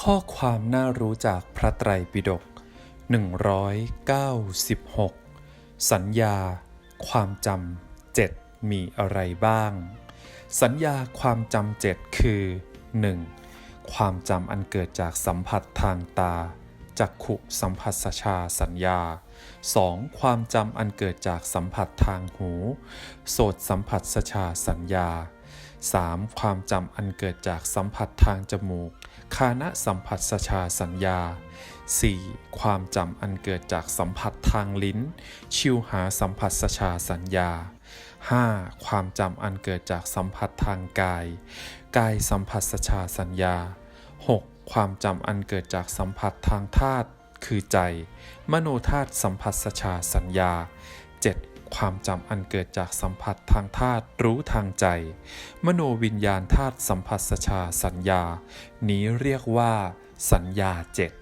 ข้อความน่ารู้จากพระไตรปิฎก196 สัญญา ความจำเจ็ดมีอะไรบ้าง สัญญาความจำเจ็ดคือ 1. ความจำอันเกิดจากสัมผัสทางตา จักขุสัมผัสชาสัญญา 2. ความจำอันเกิดจากสัมผัสทางหู โสตสัมผัสสชาสัญญา 3. ความจำอันเกิดจากสัมผัสทางจมูก คานะสัมผัสสชาสัญญา 4. ความจำอันเกิดจากสัมผัสทางลิ้น ชิวหาสัมผัสสชาสัญญา 5. ความจำอันเกิดจากสัมผัสทางกาย กายสัมผัสสชาสัญญา 6. ความจำอันเกิดจากสัมผัสทางธาตุคือใจ มโนธาตุสัมผัสสชาสัญญา 7. ความจำอันเกิดจากสัมผัสทางธาตุรู้ทางใจ มโนวิญญาณธาตุสัมผัสชาสัญญา นี้เรียกว่า สัญญาเจ็ด